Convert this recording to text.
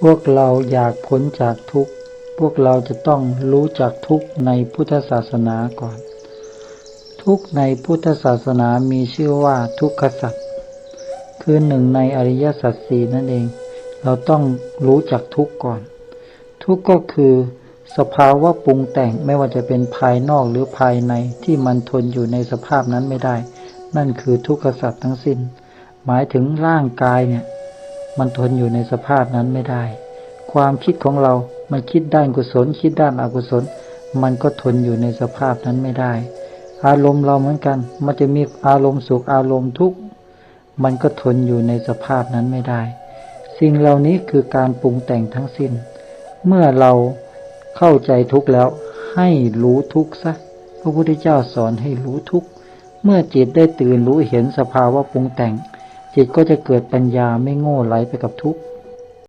พวกเราอยากพ้นจากทุกข์ พวกเราจะต้องรู้จักทุกข์ในพุทธศาสนาก่อน ทุกข์ในพุทธศาสนามีชื่อว่าทุกขสัจคือหนึ่งในอริยสัจสี่นั่นเอง เราต้องรู้จักทุกข์ก่อน ทุกข์ก็คือ สภาวะปรุงแต่งไม่ว่าจะเป็นภายนอกหรือภายในที่มันทนอยู่ในสภาพนั้นไม่ได้ นั่นคือทุกขสัจทั้งสิ้น หมายถึงร่างกายเนี่ย มันทนอยู่ในสภาพนั้นไม่ได้ ความคิดของเรา มันคิดด้านกุศล คิดด้านอกุศล มันก็ทนอยู่ในสภาพนั้นไม่ได้ อารมณ์เราเหมือนกัน มันจะมีอารมณ์สุข อารมณ์ทุกข์ มันก็ทนอยู่ในสภาพนั้นไม่ได้ สิ่งเหล่านี้คือการปรุงแต่งทั้งสิ้น เมื่อเราเข้าใจทุกข์แล้ว ให้รู้ทุกข์ซะ พระพุทธเจ้าสอนให้รู้ทุกข์ เมื่อจิตได้ตื่นรู้เห็นสภาวะปรุงแต่ง จิตก็จะเกิดปัญญาไม่โง่ไหลไปกับทุกข์